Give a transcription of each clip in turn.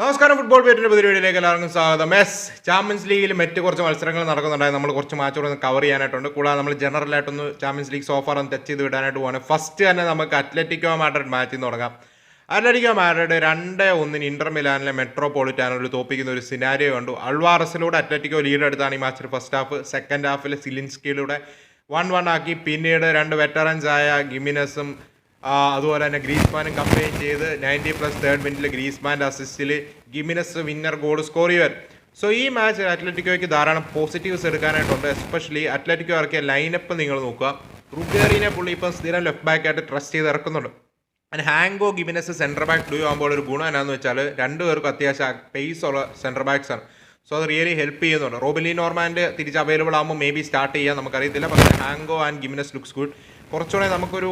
നമസ്കാരം ഫുട്ബോൾ പുതിയ വീഡിയോയിലേക്ക് എല്ലാവർക്കും സ്വാഗതം. എസ് ചാമ്പ്യൻസ് ലീഗിൽ മറ്റ് കുറച്ച് മത്സരങ്ങൾ നടക്കുന്നുണ്ടായി. നമ്മൾ കുറച്ച് മാച്ചുകൾ ഒന്ന് കവർ ചെയ്യാനായിട്ടുണ്ട്. കൂടാതെ നമ്മൾ ജനറൽ ആയിട്ടൊന്ന് ചാമ്പ്യൻസ് ലീഗ് സോഫാർ ഒന്ന് ടച്ച് ചെയ്ത് വിടാനായിട്ട് പോകണം ഫസ്റ്റ് തന്നെ നമുക്ക് അത്ലറ്റിക്കോ മാഡ്രിഡ് മാച്ചിൽ നിന്ന് തുടങ്ങാം. അത്ലറ്റിക്കോ മാഡ്രിഡ് രണ്ട് ഒന്നിന് ഇന്റർ മിലാനിലെ മെട്രോപൊളിറ്റാനിൽ തോപ്പിക്കുന്ന ഒരു സിനാരിയോ കണ്ടു. അൾവാറസിലൂടെ അത്ലറ്റിക്കോ ലീഡ് എടുത്താണ് ഈ മാച്ചിൽ ഫസ്റ്റ് ഹാഫ് സെക്കൻഡ് ഹാഫിൽ സിലിൻസ്കിയിലൂടെ വൺ വൺ ആക്കി. പിന്നീട് രണ്ട് വെറ്ററൻസ് ആയ ഗിമിനസും അതുപോലെ തന്നെ ഗ്രീസ്മാനും കമ്പയിൻ ചെയ്ത് നയന്റി പ്ലസ് തേർഡ് മിനിറ്റിൽ ഗ്രീസ്മാന്റെ അസിസ്റ്റിൽ ഗിമിനസ് വിന്നർ ഗോൾ സ്കോർ ചെയ്യുവർ സോ ഈ മാച്ച് അത്ലറ്റിക്കോയ്ക്ക് ധാരാളം പോസിറ്റീവ്സ് എടുക്കാനായിട്ടുണ്ട് എസ്പെഷ്യലി അത്ലറ്റിക്കോ ഇറക്കിയ ലൈനപ്പ് നിങ്ങൾ നോക്കുക. റുഗേറിനെ പുള്ളി ഇപ്പം സ്ഥിരം ലെഫ്റ്റ് ബാക്ക് ആയിട്ട് ട്രസ്റ്റ് ചെയ്ത് ഇറക്കുന്നുണ്ട്. അതിന് Hancko Gimenez centre back duo ആകുമ്പോൾ ഒരു ഗുണം എന്നാന്ന് വെച്ചാൽ രണ്ട് രണ്ടുപേർക്കും അത്യാവശ്യം പേസ് ഉള്ള സെന്റർ ബാക്സ് ആണ്. സോ അത് റിയലി ഹെൽപ്പ് ചെയ്യുന്നുണ്ട്. റോബിലി നോർമാന്റെ തിരിച്ച് അവൈലബിൾ ആകുമ്പോൾ മേ ബി സ്റ്റാർട്ട് ചെയ്യാം നമുക്കറിയത്തില്ല. പക്ഷേ Hancko and Gimenez looks good കുറച്ചുകൂടെ നമുക്കൊരു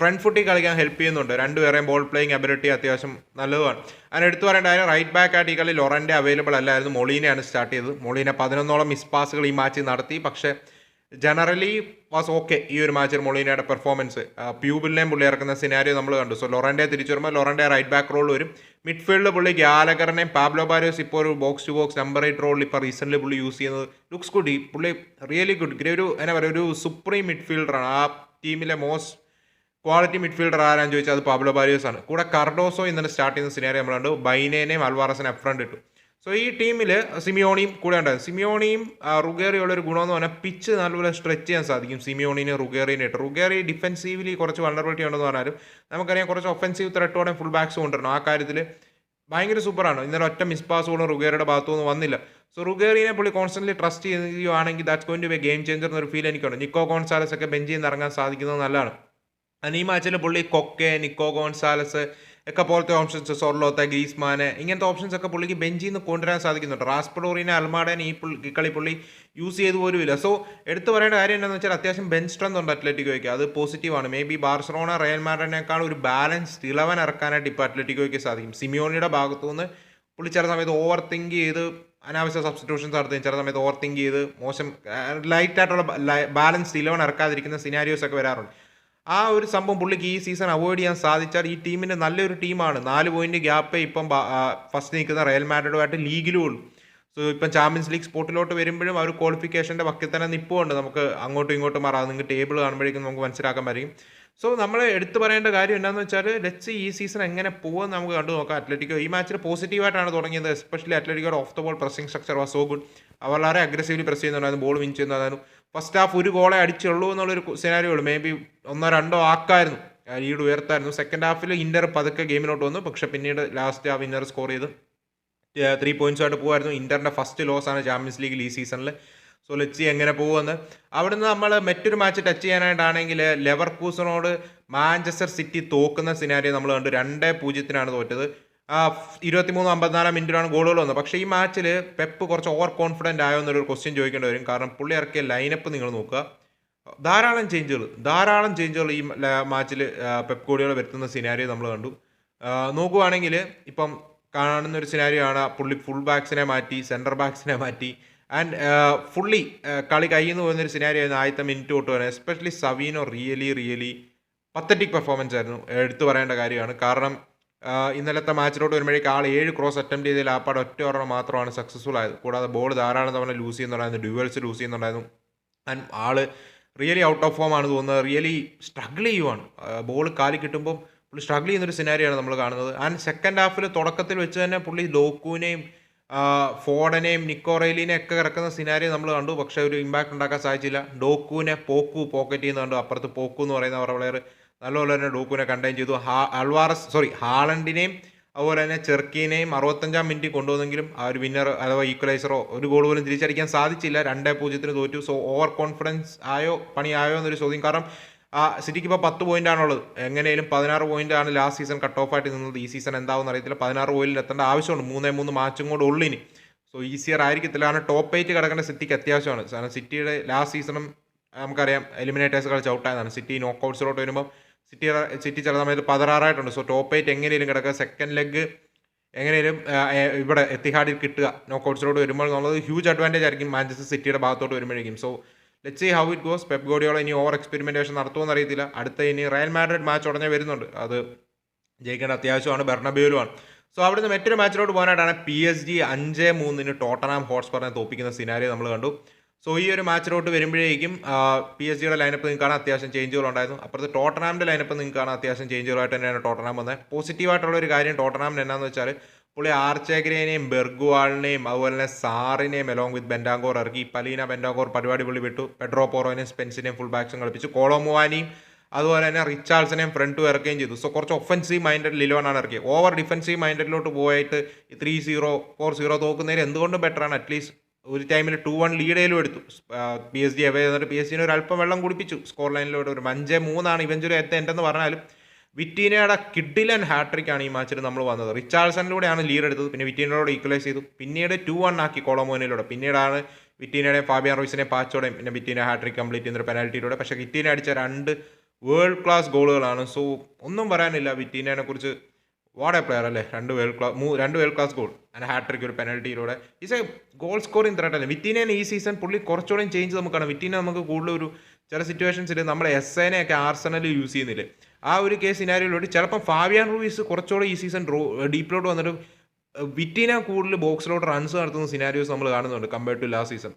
ഫ്രണ്ട് ഫുട്ടിൽ കളിക്കാൻ ഹെൽപ്പ് ചെയ്യുന്നുണ്ട്. രണ്ടുപേരെയും ബോൾ പ്ലേയിങ് അബിലിറ്റി അത്യാവശ്യം നല്ലതുമാണ്. അതിന് എടുത്തു പറയേണ്ട കാര്യം റൈറ്റ് ബാക്ക് ആയിട്ട് ഈ കളി ലൊറന്റെ അവൈലബിൾ അല്ലായിരുന്നു. മൊളീനെയാണ് സ്റ്റാർട്ട് ചെയ്തത്. മൊളീനെ പതിനൊന്നോളം മിസ് പാസുകൾ ഈ മാച്ചിൽ നടത്തി. പക്ഷേ ജനറലി വാസ് ഓക്കെ ഈ ഒരു മാച്ചിൽ മൊളീനയുടെ പെർഫോമൻസ് പ്യൂബിലിനെയും പുള്ളി ഇറക്കുന്ന സിനാരിയോ നമ്മൾ കണ്ടു. സോ ലൊറന്റെ തിരിച്ചു വരുമ്പോൾ ലൊറന്റെ റൈറ്റ് ബാക്ക് റോൾ വരും. മിഡ്ഫീൽഡിൽ പുള്ളി ഗാലഗറിനെയും പാബ്ലോ ബാരോസ് ഇപ്പോൾ ഒരു box to box number eight role ഇപ്പോൾ റീസെന്റ്ലി പുള്ളി യൂസ് ചെയ്യുന്നത് ലുക്സ് ഗുഡ് ഈ പുള്ളി റിയലി ഗുഡ് ഒരു എന്നാ പറയുക ഒരു സുപ്രീം മിഡ്ഫീൽഡറാണ് ആ ടീമിലെ മോസ്റ്റ് ക്വാളിറ്റി മിഡ്ഫീൽഡർ ആരാന്ന് ചോദിച്ചാൽ അത് പാബ്ലോ ബാരിയോസ് ആണ്. കൂടെ കർഡോസോ ഇന്നലെ സ്റ്റാർട്ട് ചെയ്യുന്ന സിനാരി നമ്മൾ കണ്ടു. ബൈനേനെയും അൽവാറസിനെ അപ്രണ്ട് ഇട്ടു. സോ ഈ ടീമിൽ സിമിയോണിയും കൂടെ ഉണ്ടായിരുന്നു സിമിയോണിയും റുഗേറിയുള്ള ഒരു ഗുണമെന്ന് പറഞ്ഞാൽ പിച്ച് നല്ലപോലെ സ്ട്രെച്ച് ചെയ്യാൻ സാധിക്കും. സിമിയോണിനെ റുഗേറിനെ ഇട്ട്. റുഗേറി ഡിഫെൻസീവ്ലി കുറച്ച് വണ്ടർബിലിറ്റി ഉണ്ടെന്ന് പറഞ്ഞാലും നമുക്കറിയാം കുറച്ച് ഒഫൻസീവ് ത്രെട്ടോടെ ഫുൾ ബാക്സ് കൊണ്ടുവരണം. ആ കാര്യത്തിൽ ഭയങ്കര സൂപ്പറാണ് ഇന്നലെ ഒറ്റ മിസ് പാസ് പോലും റുഗേറിയുടെ ഭാഗത്തുനിന്ന് വന്നില്ല. സോ റുഗേറിനെ പുള്ളി കോൺസ്റ്റന്റ് ട്രസ്റ്റ് ചെയ്യുകയാണെങ്കിൽ that's going to be game changer എന്നൊരു ഫീൽ എനിക്കുണ്ട്. നിക്കോ കോൺസാലസ് ഒക്കെ ബെഞ്ചിൽ നിന്ന് ഇറങ്ങാൻ സാധിക്കുന്നത് നല്ലതാണ്. And പുള്ളി കൊക്കെ നിക്കോ ഗോൺസാലസ് ഒക്കെ പോലത്തെ ഓപ്ഷൻസ് സൊർലോത്ത ഗ്രീസ്മാന് ഇങ്ങനത്തെ ഓപ്ഷൻസ് ഒക്കെ പുള്ളിക്ക് ബെഞ്ചിൽ നിന്ന് കൊണ്ടുവരാൻ സാധിക്കുന്നുണ്ട്. റാസ്പഡോറിനെ അൽമാഡേനെ ഈ പുള്ളി കളി പുള്ളി യൂസ് ചെയ്ത് പോലുമില്ല. സോ എടുത്തു പറയേണ്ട കാര്യം എന്താണെന്ന് വെച്ചാൽ അത്യാവശ്യം ബെഞ്ച് സ്ട്രെങ്ത് ഉണ്ട് അത്ലറ്റിക്കോയ്ക്ക്. അത് പോസിറ്റീവാണ് മേ ബി ബാർസലോണ റയൽ മാഡറിനേക്കാൾ ഒരു ബാലൻസ് ഇളവൻ ഇറക്കാനായിട്ട് ഇപ്പോൾ അത്ലറ്റിക്കോയ്ക്ക് സാധിക്കും. സിമിയോണിയുടെ ഭാഗത്തു നിന്ന് പുള്ളി ചില സമയത്ത് ഓവർ തിങ്ക് ചെയ്ത് അനാവശ്യ സബ്സ്റ്റിറ്റ്യൂഷൻസ് നടത്തുകയും ചില സമയത്ത് ഓവർ തിങ്ക് ചെയ്ത് മോശം ലൈറ്റ് ആയിട്ടുള്ള ബാലൻസ് ഇലവൻ ഇറക്കാതിരിക്കുന്ന സിനാരിയോസ് ഒക്കെ വരാറുണ്ട്. ആ ഒരു സംഭവം പുള്ളിക്ക് ഈ സീസൺ അവോയ്ഡ് ചെയ്യാൻ സാധിച്ചാൽ ഈ ടീമിന്റെ നല്ലൊരു ടീമാണ്. നാല് പോയിന്റ് ഗ്യാപ്പ് ഇപ്പം ഫസ്റ്റ് നിൽക്കുന്ന റയൽ മാഡ്രിഡുമായിട്ട് ലീഗിലും ഉള്ളൂ. സോ ഇപ്പം ചാമ്പ്യൻസ് ലീഗ് സ്പോട്ടിലോട്ട് വരുമ്പോഴും ആ ഒരു ക്വാളിഫിക്കേഷന്റെ വക്കിൽ തന്നെ നിൽപ്പുണ്ട് നമുക്ക് അങ്ങോട്ടും ഇങ്ങോട്ടും മാറാം. നിങ്ങൾക്ക് ടേബിൾ കാണുമ്പോഴേക്കും നമുക്ക് മനസ്സിലാക്കാൻ പറ്റും. സോ നമ്മൾ എടുത്തു പറയേണ്ട കാര്യം എന്താണെന്ന് വെച്ചാൽ ലെറ്റ്സ് ഈ സീസൺ എങ്ങനെ പോകുമെന്ന് നമുക്ക് കണ്ടു നോക്കാം. അത്ലറ്റിക്കോ ഈ മാച്ചിൽ പോസിറ്റീവായിട്ടാണ് തുടങ്ങിയത്. Especially അത്ലറ്റിക്കോയുടെ off the ball pressing structure was so good അവർ വളരെ അഗ്രസീവ്ലി പ്രസ് ചെയ്യുന്നുണ്ടായിരുന്നു. ബോൾ വിൻ ചെയ്യുന്നതായിരുന്നു ഫസ്റ്റ് ഹാഫ് ഒരു ഗോളെ അടിച്ചുള്ളൂ എന്നുള്ളൊരു സിനാരിയോ ഉള്ളൂ. മേ ബി ഒന്നോ രണ്ടോ ആക്കായിരുന്നു. ലീഡ് ഉയർത്തായിരുന്നു. സെക്കൻഡ് ഹാഫിൽ ഇന്നർ പതുക്കെ ഗെയിമിലോട്ട് വന്നു. പക്ഷെ പിന്നീട് ലാസ്റ്റ് ആ വിന്നർ സ്കോർ ചെയ്ത് ത്രീ പോയിന്റ്സുമായിട്ട് പോകുമായിരുന്നു ഇന്ററിന്റെ ഫസ്റ്റ് ലോസ് ആണ് ചാമ്പ്യൻസ് ലീഗിൽ ഈ സീസണിൽ സോ ലെച്ചി എങ്ങനെ പോകുമെന്ന്. അവിടുന്ന് നമ്മൾ മറ്റൊരു മാച്ച് ടച്ച് ചെയ്യാനായിട്ടാണെങ്കിൽ ലെവർ കൂസനോട് മാഞ്ചസ്റ്റർ സിറ്റി തോക്കുന്ന സിനാരി നമ്മൾ കണ്ടു. രണ്ട് പൂജ്യത്തിനാണ് തോറ്റത്. ഇരുപത്തിമൂന്ന് അമ്പത്തിനാലാം മിനിറ്റിലാണ് ഗോളുകൾ വന്നത്. പക്ഷേ ഈ മാച്ചിൽ പെപ്പ് കുറച്ച് ഓവർ കോൺഫിഡന്റ് ആയോ എന്നൊരു ക്വസ്റ്റ്യൻ ചോദിക്കേണ്ടി വരും. കാരണം പുള്ളി ഇറക്കിയ ലൈനപ്പ് നിങ്ങൾ നോക്കുക. ധാരാളം ചേഞ്ചുകൾ ധാരാളം ചേഞ്ചുകൾ ഈ മാച്ചിൽ പെപ്പ് കോടികൾ വരുത്തുന്ന സിനാരിയോ നമ്മൾ കണ്ടു. നോക്കുകയാണെങ്കിൽ ഇപ്പം കാണുന്ന ഒരു സിനാരിയോ ആണ് പുള്ളി ഫുൾ ബാക്സിനെ മാറ്റി സെന്റർ ബാക്സിനെ മാറ്റി. ആൻഡ് ഫുള്ളി കളി കയ്യിൽ നിന്ന് പോകുന്നൊരു സിനാരിയോ ആയിരുന്നു ആദ്യത്തെ മിനിറ്റ് തൊട്ട് വരെ. Especially Savinho really really pathetic performance ആയിരുന്നു. എടുത്തു പറയേണ്ട കാര്യമാണ്. കാരണം ഇന്നലത്തെ മാച്ചിലോട്ട് വരുമ്പോഴേക്ക് ആൾ ഏഴ് ക്രോസ് അറ്റംപ്റ്റ് ചെയ്തതിൽ ആപ്പാട് ഒറ്റ ഒരെണ്ണം മാത്രമാണ് സക്സസ്ഫുൾ ആയത്. കൂടാതെ ബോൾ ധാരാളം തവണ ലൂസ് ചെയ്യുന്നുണ്ടായിരുന്നു ഡ്യുവൽസ് ലൂസ് ചെയ്യുന്നുണ്ടായിരുന്നു. ആൻഡ് ആൾ റിയലി ഔട്ട് ഓഫ് ഫോം ആണ് തോന്നുന്നത് റിയലി സ്ട്രഗിൾ ചെയ്യുവാണ്. ബോൾ കാലി കിട്ടുമ്പോൾ പുള്ളി സ്ട്രഗിൾ ചെയ്യുന്നൊരു സിനാരിയാണ് നമ്മൾ കാണുന്നത്. ആൻഡ് സെക്കൻഡ് ഹാഫിൽ തുടക്കത്തിൽ വെച്ച് തന്നെ പുള്ളി ലോക്കുവിനെയും ഫോഡനെയും നിക്കോറേലിനെയും ഒക്കെ കിടക്കുന്ന സിനാരി നമ്മൾ കണ്ടു. പക്ഷേ ഒരു ഇമ്പാക്റ്റ് ഉണ്ടാക്കാൻ സാധിച്ചില്ല. ഡോക്കുവിനെ പോക്കു പോക്കറ്റ് ചെയ്യുന്ന കണ്ടു. അപ്പുറത്ത് പോക്കു എന്ന് പറയുന്ന അവരുടെ പ്ലെയർ നല്ലപോലെ തന്നെ ഡോക്കുവിനെ കണ്ടെയ്ൻ ചെയ്തു. ഹാ അൾവാറസ് സോറി ഹാളണ്ടിനെയും അതുപോലെ തന്നെ ചെർക്കീനെയും അറുപത്തഞ്ചാം മിനിറ്റ് കൊണ്ടുവന്നെങ്കിലും ആ ഒരു വിന്നർ അഥവാ ഈക്വലൈസറോ ഒരു ഗോൾ പോലും തിരിച്ചടിക്കാൻ സാധിച്ചില്ല. രണ്ടേ പൂജ്യത്തിന് തോറ്റു. സോ ഓവർ കോൺഫിഡൻസ് ആയോ പണിയായോ എന്നൊരു ചോദ്യം. കാരണം ആ സിറ്റിക്ക് ഇപ്പോൾ പത്ത് പോയിന്റ് ആണുള്ളത്. എങ്ങനെയും പതിനാറ് പോയിന്റ് ആണ് ലാസ്റ്റ് സീസൺ കട്ട് ഓഫ് ആയിട്ട് നിന്നത്. ഈ സീസൺ എന്താവും അറിയത്തില്ല. പതിനാറ് പോയിന്റിൽ എത്തേണ്ട ആവശ്യമുണ്ട്. മൂന്നേ മൂന്ന് മാച്ചും കൂടെ ഉള്ളിന് സോ ഈസിയർ ആയിരിക്കത്തില്ല. കാരണം ടോപ്പ് എയ്റ്റ് കിടക്കേണ്ട സിറ്റിക്ക് അത്യാവശ്യമാണ്. കാരണം സിറ്റിയുടെ ലാസ്റ്റ് സീസണും നമുക്കറിയാം എലിമിനേറ്റേഴ്സ് കളിച്ച് ഔട്ടായതാണ് സിറ്റി നോക്കൗട്ട്സിലോട്ട് വരുമ്പോൾ സിറ്റി സിറ്റി ചില സമയത്ത് പതിനാറായിട്ടുണ്ട്. സോ ടോപ്പ് എയ്റ്റ് എങ്ങനെയും കിടക്കുക. സെക്കൻഡ് ലെഗ് എങ്ങനെയും ഇവിടെ എത്തിഹാഡിൽ കിട്ടുക. നോക്കൗട്ട്സിലോട്ട് വരുമ്പോൾ എന്നുള്ളത് ഹ്യൂജ് അഡ്വാന്റേജ് ആയിരിക്കും. മാഞ്ചസ്റ്റർ സിറ്റിയുടെ ഭാഗത്തോട്ട് വരുമ്പോഴേക്കും. So let see how it goes Pep ഗോഡിയോളം ഇനി ഓവർ എക്സ്പെരിമെന്റേഷൻ നടത്തുമെന്ന് അറിയത്തില്ല. അടുത്ത ഇനി റയൽ മാഡ്രിഡ് മാച്ച് ഉടനെ വരുന്നുണ്ട്. അത് ജയിക്കേണ്ട അത്യാവശ്യമാണ്. ബെർണബേലുമാണ് സോ അവിടുന്ന് മറ്റൊരു മാച്ചിലോട്ട് പോകാനായിട്ടാണ് പി എസ് ജി അഞ്ച് മൂന്നിന് ടോട്ടനാം ഹോട്ട്സ്പറിനെ തോപ്പിക്കുന്ന സിനാരി നമ്മൾ കണ്ടു. സോ ഈ ഒരു മാച്ചിലോട്ട് വരുമ്പോഴേക്കും പി എസ് ജിയുടെ ലൈനപ്പ് നിങ്ങൾക്ക് കാണാൻ അത്യാവശ്യം ചേഞ്ചുകൾ ഉണ്ടായിരുന്നു. അപ്പുറത്ത് ടോട്ടനാമിന്റെ ലൈനപ്പ് നിങ്ങൾക്ക് കാണാൻ അത്യാവശ്യം ചേഞ്ചുകളായിട്ട് തന്നെയാണ് ടോട്ടനാം വന്നത്. പോസിറ്റീവായിട്ടുള്ള ഒരു കാര്യം ടോട്ടനാമിന് എന്നാന്ന് വെച്ചാൽ പുള്ളി ആർച്ചേഗ്രേനെയും ബെർഗുവാളിനെയും അതുപോലെ തന്നെ സാറിനെയും അലോങ് വിത്ത് ബെൻഡാങ്കോർ ഇറക്കി. പലീന ബെൻഡാങ്കോർ പരിപാടി പുള്ളി വിട്ടു. Pedro പോറോനെയും സ്പെൻസിനെയും full ബാക്സും കളിപ്പിച്ചു. കോളോമുവാനിയും അതുപോലെ തന്നെ റിച്ചാൾസിനെയും ഫ്രണ്ട് ഇറക്കുകയും ചെയ്തു. സോ കുറച്ച് ഒഫൻസീവ് മൈൻഡഡ് ലിലോനാണ് ഇറക്കിയത്. ഓവർ ഡിഫൻസീവ് മൈൻഡഡിലോട്ട് പോയിട്ട് ത്രീ സീറോ ഫോർ സീറോ തോക്കുന്നതിൽ എന്തുകൊണ്ടും ബെറ്ററാണ് അറ്റ്ലീസ്റ്റ് ഒരു ടൈമിൽ ടു വൺ ലീഡേലും എടുത്തു. പി എസ് ജി അവേ എന്നിട്ട് പി എസ് ഡിനെ ഒരു അല്പം വെള്ളം കുടിപ്പിച്ചു. സ്കോർ ലൈനിലൂടെ ഒരു അഞ്ച് മൂന്നാണ് ഇവഞ്ചുരി എത്ത എന്റെന്ന് പറഞ്ഞാലും വിറ്റീനയുടെ കിഡിലൻ ഹാട്രിക്കാണ് ഈ മാച്ചിൽ നമ്മൾ വന്നത്. റിച്ചാർഡ്സണിലൂടെയാണ് ലീഡ് എടുത്തത്. പിന്നെ വിറ്റീനയോട് ഈക്വലൈസ് ചെയ്തു. പിന്നീട് ടു വൺ ആക്കി കോളമോനിലൂടെ പിന്നീടാണ് വിറ്റീനയുടെയും ഫാബിയാൻ റോയ്സിനെ പാച്ചോടെയും പിന്നെ വിറ്റീന ഹാട്രിക് കംപ്ലീറ്റ് ചെയ്യുന്ന പെനാൽറ്റിയിലൂടെ പക്ഷേ വിറ്റീന അടിച്ച രണ്ട് വേൾഡ് ക്ലാസ് ഗോളുകളാണ് സോ ഒന്നും പറയാനില്ല വിറ്റീനയെ കുറിച്ച് വാട്ട് എ പ്ലെയർ അല്ലേ? രണ്ട് വേൾഡ് ക്ലാസ് മൂ രണ്ട് world class goal and hattrick ഒരു പെനൽറ്റിയിലൂടെ is a goal scoring threat അല്ലേ? വിത്തിനെ ഈ സീസൺ പുള്ളി കുറച്ചുകൂടെയും ചേഞ്ച് നമുക്കാണ്. വിറ്റീനെ നമുക്ക് കൂടുതൽ ഒരു ചില സിറ്റുവേഷൻസിൽ നമ്മുടെ എസ് എനെ ഒക്കെ ആർസണൽ യൂസ് ചെയ്യുന്നില്ല? ആ ഒരു കേസ് സിനാരിയിലോട്ട് ചിലപ്പം ഫാവിയാൻ റൂയിസ് കുറച്ചുകൂടെ ഈ സീസൺ ഡ്രോ ഡീപ്പിലോട്ട് വന്നിട്ട് വിറ്റീന കൂടുതൽ ബോക്സിലോട്ട് റൺസ് നടത്തുന്ന സിനാരിയോസ് നമ്മൾ കാണുന്നുണ്ട് compared to last season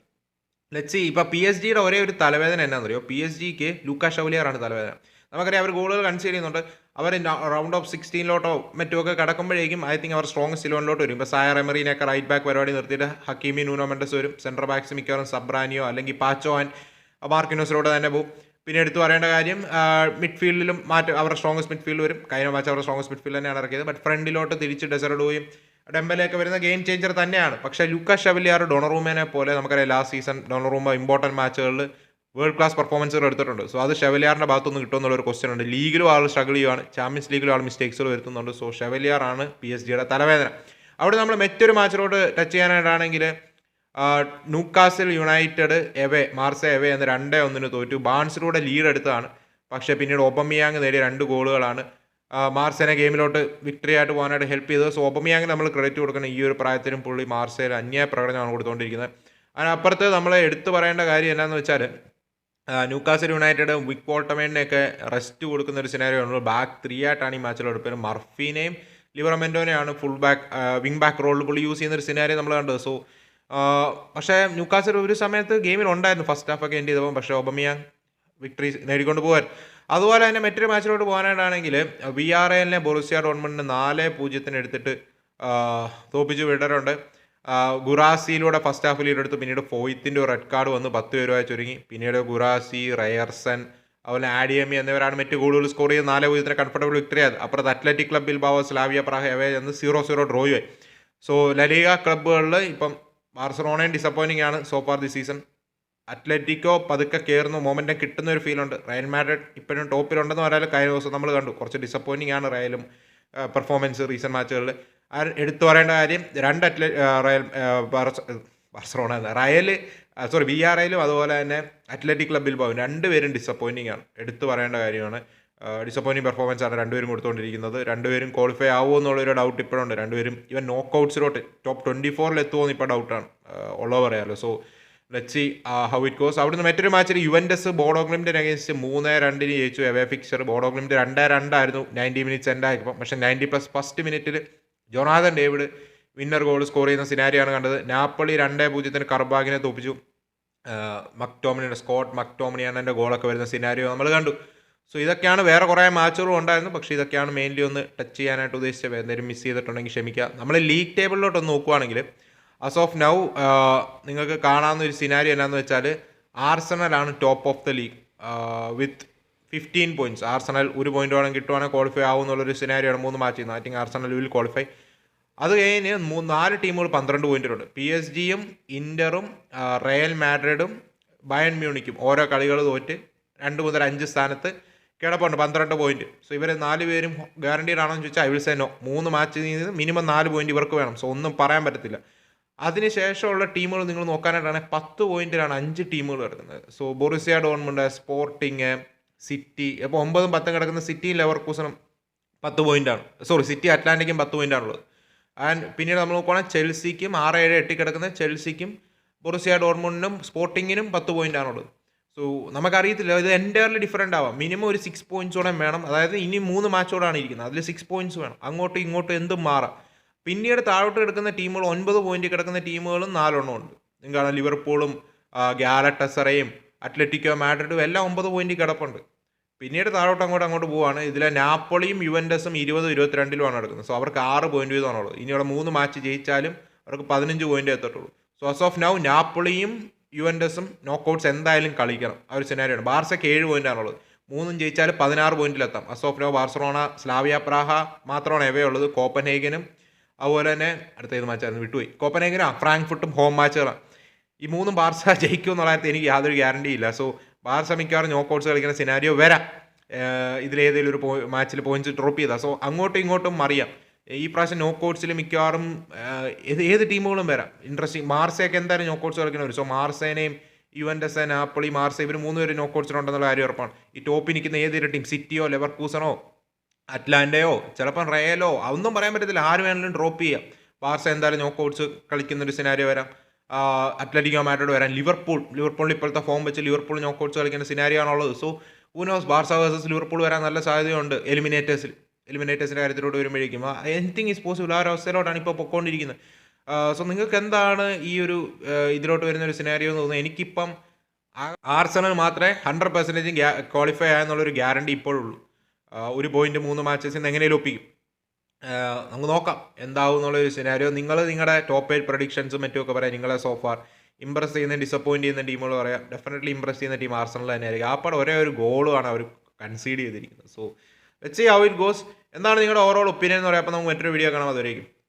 let's ഇപ്പോൾ പി എസ് ജിയുടെ ഒരേ ഒരു തലവേദന എന്നാണെന്നറിയോ പി എസ് ജിക്ക് ലൂക്കാ ഷൗലിയറാണ് തലവേദന. നമുക്കറിയാം അവർ ഗോളുകൾ കൺസീഡ് ചെയ്യുന്നുണ്ട്. അവർ റൗണ്ട് ഓഫ് സിക്സ്റ്റീനിലോട്ടോ മറ്റുമൊക്കെ കടക്കുമ്പോഴേക്കും ഐ തിങ്ക് അവർ സ്ട്രോങ് സിലോണിലോട്ട് വരും. ഇപ്പോൾ സായ എമറീനൊക്കെ റൈറ്റ് ബാക്ക് പരിപാടി നിർത്തിയിട്ട് ഹക്കീമി നൂനോ മെൻഡസ് വരും. സെൻട്രൽ ബാക്സ് മിക്കവാറും സബ്രാനിയോ അല്ലെങ്കിൽ പാച്ചോ ആൻഡ് മാർക്കിനോസിലോട്ട് തന്നെ പോകും. പിന്നെ എടുത്തു പറയേണ്ട കാര്യം മിഡ്ഫീൽഡിലും മാറ്റം അവരുടെ സ്ട്രോങ്സ്റ്റ് മിഡ്ഫീൽഡ് വരും. കൈന മാച്ച് അവരുടെ സ്ട്രോങ്സ്റ്റ് മിഡ്ഫീൽഡ് തന്നെയാണ് ഇറക്കിയത്. ബട്ട് ഫ്രണ്ടിലോട്ട് തിരിച്ച് ഡെസർഡോയും ഡെമ്പലൊക്കെ വരുന്ന ഗെയിം ചേഞ്ചർ തന്നെയാണ്. പക്ഷേ ലുക്ക ഷവലിയാർ ഡൊണറൂമേനെ പോലെ നമുക്കറിയാം ലാസ്റ്റ് സീസൺ ഡൊണറൂമ ഇമ്പോർട്ടന്റ് മാച്ചുകളിൽ വേൾഡ് ക്ലാസ് പെർഫോമൻസുകൾ എടുത്തിട്ടുണ്ട്. സോ അത് ഷെവലിയാറിന്റെ ഭാഗത്തുനിന്ന് കിട്ടുമെന്നുള്ള ഒരു ക്വസ്റ്റ്യൻ ഉണ്ട്. ലീഗിലും ആൾ സ്ട്രഗിൾ ചെയ്യുവാണ്. ചാമ്പ്യൻസ് ലീഗിലും ആൾ മിസ്റ്റേക്സുകൾ വരുത്തുന്നുണ്ട്. സോ ഷെവലിയാർ ആണ് പി എസ് ജിയുടെ തലവേദന. അവിടെ നമ്മൾ മറ്റൊരു മാച്ചിലോട്ട് touch ചെയ്യാനായിട്ടാണെങ്കിൽ Newcastle United away Marseille away എന്ന രണ്ടേ ഒന്നിന് തോറ്റു. ബാൺസിലൂടെ ലീഡ് എടുത്തതാണ്. പക്ഷേ പിന്നീട് ഒബമിയാങ് നേടിയ രണ്ട് ഗോളുകളാണ് മാർസേനെ ഗെയിമിലോട്ട് വിക്ടറി ആയിട്ട് പോകാനായിട്ട് ഹെൽപ്പ് ചെയ്തത്. സോ ഒബമിയാങ് നമ്മൾ ക്രെഡിറ്റ് കൊടുക്കണം. ഈ ഒരു പ്രായത്തിലും പുള്ളി മാർസയിൽ അന്യായ പ്രകടനമാണ് കൊടുത്തുകൊണ്ടിരിക്കുന്നത്. അതിനപ്പുറത്ത് നമ്മൾ എടുത്തു പറയേണ്ട കാര്യം എന്നാന്ന് വെച്ചാൽ ന്യൂക്കാസൽ യുണൈറ്റഡ് വിക് പോൾട്ടമേണിനെയൊക്കെ റെസ്റ്റ് കൊടുക്കുന്ന ഒരു സിനാരിയോ ആണ്. ബാക്ക് ത്രീ ആയിട്ടാണ് ഈ മാച്ചിൽ എടുപ്പത് മർഫീനെയും ലിവറമെന്റോനെയാണ് ഫുൾ ബാക്ക് വിങ് ബാക്ക് റോളിൽ പുള്ളി യൂസ് ചെയ്യുന്ന ഒരു സിനാരി നമ്മൾ കണ്ടത്. സോ പക്ഷേ ന്യൂക്കാസൽ ഒരു സമയത്ത് ഗെയിമിൽ ഉണ്ടായിരുന്നു. ഫസ്റ്റ് ഹാഫ് ഒക്കെ എൻഡ് ചെയ്തപ്പോൾ പക്ഷേ ഒബമിയാങ് വിക്ടറി നേടിക്കൊണ്ട് പോകാൻ അതുപോലെ തന്നെ മറ്റൊരു മാച്ചിലോട്ട് പോകാനായിട്ടാണെങ്കിൽ വി ആർ എല്ലിനെ ബൊറുസിയ ഡോൺമെന്റിന് നാല് പൂജ്യത്തിന് എടുത്തിട്ട് തോപ്പിച്ച് വിടരുണ്ട് ഗുറാസിയിലൂടെ ഫസ്റ്റ് ഹാഫ് ലീഡ് എടുത്ത് പിന്നീട് ഫോയിത്തിന്റെ റെഡ് കാർഡ് വന്ന് പത്ത് പേരുമായി ചുരുങ്ങി. പിന്നീട് ഗുറാസി റയർസൺ അതുപോലെ ആഡിയമി എന്നിവരാണ് മറ്റ് ഗോളുകൾ സ്കോർ ചെയ്ത് നാല് പൂജ്യത്തിന് കംഫർട്ടബിൾ വിക്ടറി ആയത്. അപ്പുറത്ത് അത്ലറ്റിക് ക്ലബിൽ ബാവോ സ്ലാവിയ പ്രാഹ എവേ എന്ന് സീറോ സീറോ ആയി സോ ലലിക ക്ലബ്ബുകളിൽ ഇപ്പം ബാർസലോണയും ഡിസപ്പോയിന്റിംഗ് ആണ് so far the season Atletico പതുക്കെ കയറുന്നു മൊമെന്റം കിട്ടുന്ന ഒരു ഫീലുണ്ട് റയൽ മാഡ്രിഡ് ഇപ്പോഴും ടോപ്പിലുണ്ടെന്ന് പറയാൻ കഴിഞ്ഞ ദിവസം നമ്മൾ കണ്ടു. കുറച്ച് ഡിസപ്പോയിന്റിംഗ് ആണ് റയലും പെർഫോമൻസ് റീസെന്റ് മാച്ചുകളിൽ എടുത്തു പറയേണ്ട കാര്യം രണ്ട് അത്ല Real Barcelona Real sorry B R ഐയിലും അതുപോലെ തന്നെ അത്ലറ്റിക് ക്ലബിൽ പോകും രണ്ടുപേരും ഡിസപ്പോയിന്റിംഗ് ആണ്. എടുത്തു പറയേണ്ട കാര്യമാണ്. ഡിസപ്പോയിന്റിംഗ് പെർഫോമൻസ് ആണ് രണ്ടുപേരും കൊടുത്തുകൊണ്ടിരിക്കുന്നത് രണ്ടുപേരും ക്വാളിഫൈ ആവുമോ എന്നുള്ളൊരു ഡൗട്ട് ഇപ്പോഴുണ്ട്. രണ്ടുപേരും ഇവൻ നോക്ക് ഔട്ട്സിലോട്ട് ടോപ്പ് ട്വന്റി ഫോറിൽ എത്തുമോ എന്ന് ഇപ്പോൾ ഡൗട്ടാണ് ഉള്ളവർ പറയാമല്ലോ so let see how it goes അവിടുന്ന് മറ്റൊരു മാച്ചിൽ യുവൻഡസ് ബോഡോഗ്ലിമിന്റെ അഗേൻസ്റ്റ് മൂന്ന് രണ്ടിന് ജയിച്ചു. എവേ ഫിക്സർ ബോഡോഗ്ലിമിന്റെ രണ്ടേ രണ്ടായിരുന്നു. നയന്റി മിനിറ്റ്സ് എൻഡായപ്പോൾ പക്ഷേ നയന്റി പ്ലസ് ഫസ്റ്റ് മിനിറ്റിൽ Jonathan David winner goal score ചെയ്യുന്ന സിനാരിയാണ് കണ്ടത്. നാപ്പളി രണ്ടേ പൂജ്യത്തിന് കർബാഗിനെ തോപ്പിച്ചു. മക്ടോമിനിയുടെ സ്കോട്ട് മക്ടോമിനിയാണ് എന്റെ ഗോളൊക്കെ വരുന്ന സിനാരിയോ നമ്മൾ കണ്ടു. സോ ഇതൊക്കെയാണ് വേറെ കുറേ മാച്ചുകളും ഉണ്ടായിരുന്നു. പക്ഷേ ഇതൊക്കെയാണ് മെയിൻലി ഒന്ന് ടച്ച് ചെയ്യാനായിട്ട് ഉദ്ദേശിച്ചത്. എന്തെങ്കിലും മിസ് ചെയ്തിട്ടുണ്ടെങ്കിൽ ക്ഷമിക്കുക നമ്മൾ ലീഗ് ടേബിളിലോട്ടൊന്ന് നോക്കുകയാണെങ്കിൽ അസ് ഓഫ് നൗ നിങ്ങൾക്ക് കാണാവുന്ന ഒരു സിനാരി എന്നാന്ന് വെച്ചാൽ ആർസണലാണ് top of the league with fifteen points Arsenal ഒരു പോയിന്റ് വേണം കിട്ടുവാണെങ്കിൽ ക്വാളിഫൈ ആവും എന്നുള്ളൊരു സിനാരിയാണ് മൂന്ന് മാച്ച് ചെയ്യുന്നത്. I think Arsenal will qualify അത് കഴിഞ്ഞ് മൂന്ന് നാല് ടീമുകൾ പന്ത്രണ്ട് പോയിന്റിലുണ്ട് പി എസ് ജിയും ഇന്ററും റയൽ മാഡ്രിഡും ബയൺ മ്യൂണിക്കും ഓരോ കളികൾ തോറ്റ് രണ്ട് മുതൽ അഞ്ച് സ്ഥാനത്ത് കിടപ്പുണ്ട്. പന്ത്രണ്ട് പോയിന്റ് സോ ഇവരെ നാല് പേരും ഗ്യാരണ്ടീഡ് ആണോ എന്ന് ചോദിച്ചാൽ ഐ വിൽ സേ നോ മൂന്ന് മാച്ച് നിന്ന് മിനിമം നാല് പോയിന്റ് ഇവർക്ക് വേണം. സോ ഒന്നും പറയാൻ പറ്റത്തില്ല. അതിനുശേഷമുള്ള ടീമുകൾ നിങ്ങൾ നോക്കാനായിട്ടാണെങ്കിൽ പത്ത് പോയിന്റിലാണ് അഞ്ച് ടീമുകൾ കിടക്കുന്നത്. So Borussia Dortmund Sporting City അപ്പോൾ ഒമ്പതും പത്തും കിടക്കുന്ന സിറ്റിയും ലെവർക്കൂസണും പത്ത് പോയിന്റാണ് സോറി സിറ്റി അറ്റ്ലാന്റിക്കും പത്ത് പോയിന്റാണുള്ളത് ആൻഡ് പിന്നീട് നമ്മൾ നോക്കുകയാണെങ്കിൽ ചെൽസിക്കും ആറ് ഏഴ് എട്ടി കിടക്കുന്ന ചെൽസിക്കും ബൊറുസിയ ഡോർമുണ്ടിനും സ്പോർട്ടിങ്ങിനും പത്ത് പോയിന്റാണുള്ളത് സോ നമുക്കറിയത്തില്ല ഇത് എന്റയർലി ഡിഫറെന്റ് ആവാം. മിനിമം ഒരു സിക്സ് പോയിന്റ്സോടെ വേണം. അതായത് ഇനി മൂന്ന് മാച്ചോടാണ് ഇരിക്കുന്നത്. അതിൽ സിക്സ് പോയിന്റ്സ് വേണം. അങ്ങോട്ടും ഇങ്ങോട്ടും എന്തും മാറാം. പിന്നീട് താഴോട്ട് കിടക്കുന്ന ടീമുകൾ ഒൻപത് പോയിന്റ് കിടക്കുന്ന ടീമുകളും നാലെണ്ണം ഉണ്ട്. നിങ്ങൾക്ക് ലിവർപൂളും ഗ്യാലട്ടസറയും അത്ലറ്റിക്കോ മാഡ്രിഡും എല്ലാം ഒമ്പത് പോയിന്റ് കിടപ്പുണ്ട്. പിന്നീട് താഴോട്ട് അങ്ങോട്ട് അങ്ങോട്ട് പോവാണ്. ഇതിലെ നാപ്പോളിയും യുവൻഡസും ഇരുപത് ഇരുപത്തിരണ്ടിലുമാണ് നടക്കുന്നത് സോ അവർക്ക് ആറ് പോയിന്റ് ഇനി ഇനിയുള്ള മൂന്ന് മാച്ച് ജയിച്ചാലും അവർക്ക് പതിനഞ്ച് പോയിന്റ് എത്തട്ടുള്ളൂ സോ അസ് ഓഫ് നൗ നാപ്പോളിയും യുവൻഡസും നോക്കൗട്ട്സ് എന്തായാലും കളിക്കണം. ആ ഒരു സിനാരിയാണ് ബാർസയ്ക്ക് ഏഴ് പോയിന്റാണുള്ളത് മൂന്നും ജയിച്ചാൽ പതിനാറ് പോയിന്റിലെത്താം. ഓഫ് നോ ബാർസലോണ സ്ലാവിയ പ്രാഹ മാത്രമാണ് എവേ ഉള്ളത് കോപ്പൻഹേഗനും അതുപോലെ തന്നെ അടുത്ത ഏത് മാച്ചായിരുന്നു വിട്ടുപോയി. കോപ്പൻഹേഗനും ഫ്രാങ്ക്ഫുട്ടും ഹോം മാച്ചുകളാണ് ഈ മൂന്നും ബാർസ ജയിക്കും എന്നുള്ള കാര്യത്തിൽ എനിക്ക് യാതൊരു ഗ്യാരണ്ടി ഇല്ല. സോ ബാർസ മിക്കവാറും നോക്കൗട്ട്സ് കളിക്കുന്ന സിനാരിയോ വരാം. ഇതിലേതെങ്കിലും ഒരു മാച്ചിൽ പോയിന്റ്സ് ഡ്രോപ്പ് ചെയ്താൽ സോ അങ്ങോട്ടും ഇങ്ങോട്ടും അറിയാം. ഈ പ്രാവശ്യം നോക്കൗട്ട്സിൽ മിക്കവാറും ഏത് ഏത് ടീമുകളും വരാം. ഇൻട്രസ്റ്റിംഗ് മാർസയൊക്കെ എന്തായാലും നോക്കൗട്ട്സ് കളിക്കുന്നവർ സോ മാർസേനെയും യുവൻഡസ് ആപ്പിളി മാർസ ഇവർ മൂന്ന് പേര് നോക്കൗട്ട്സിലുണ്ടെന്നുള്ള കാര്യം ഉറപ്പാണ്. ഈ ടോപ്പിൽ നിൽക്കുന്ന ഏതൊരു ടീം സിറ്റിയോ ലെവർകൂസണോ അറ്റ്ലാന്റയോ ചിലപ്പം റയലോ അതൊന്നും പറയാൻ പറ്റത്തില്ല. ആര് വേണമെങ്കിലും ഡ്രോപ്പ് ചെയ്യാം. ബാർസ എന്തായാലും നോക്കൗട്ട്സ് കളിക്കുന്ന ഒരു സിനാരിയോ വരാം. അത്ലറ്റിക്കോ മാറ്റോട് വരാൻ ലിവർപൂൾ ലിവർപൂളിൽ ഇപ്പോഴത്തെ ഫോം വെച്ച് ലിവർപൂൾ നോക്കൗട്ട്സ് കളിക്കുന്ന സിനാരിയോ ആണുള്ളത്. സോ ഊനോസ് ബാർസ വേഴ്സസ് ലിവർപൂൾ വരാൻ നല്ല സാധ്യതയുണ്ട് എലിമിനേറ്റേഴ്സിൽ എലിമിനേറ്റേഴ്സിന്റെ കാര്യത്തിലോട്ട് വരുമ്പോഴേക്കും. എനിത്തിങ് ഈസ് പോസിബിൾ ആ ഒരു അവസ്ഥയിലോട്ടാണ് ഇപ്പോൾ പൊക്കോണ്ടിരിക്കുന്നത്. സോ നിങ്ങൾക്ക് എന്താണ് ഈ ഒരു ഇതിലോട്ട് വരുന്ന ഒരു സിനാരിയോ എന്ന് തോന്നുന്നത്? എനിക്കിപ്പം ആർസണൽ മാത്രമേ ഹൺഡ്രഡ് പെർസെന്റേജ് ക്വാളിഫൈ ആയെന്നുള്ളൊരു ഗ്യാരണ്ടി ഇപ്പോഴുള്ളൂ. ഒരു പോയിന്റ് മൂന്ന് മാച്ചസിൽ നിന്ന് എങ്ങനെയും ഒപ്പിക്കും. നമുക്ക് നോക്കാം എന്താവും എന്നുള്ളൊരു സിനാരിയോ നിങ്ങൾ നിങ്ങളുടെ ടോപ്പ് എയ്റ്റ് പ്രൊഡിക്ഷൻസും മറ്റുമൊക്കെ പറയാം. നിങ്ങളെ സോഫാർ ഇമ്പ്രസ് ചെയ്യുന്ന ഡിസപ്പോയിന്റ് ചെയ്യുന്ന ടീമുകൾ പറയാം. ഡെഫിനറ്റ്ലി ഇമ്പ്രസ് ചെയ്യുന്ന ടീം ആർസണൽ തന്നെയായിരിക്കും ആ പടം ഒരേ ഒരു ഗോളുമാണ് അവർ കൺസീഡ് ചെയ്തിരിക്കുന്നത്. സോ വെച്ച് ഹൗ ഇറ്റ് ഗോസ് എന്താണ് നിങ്ങളുടെ ഓവറോൾ ഒപ്പീനിയൻ എന്ന് പറയാം. അപ്പോൾ നമുക്ക് മറ്റൊരു വീഡിയോ കാണാം. അതുവരേക്കും.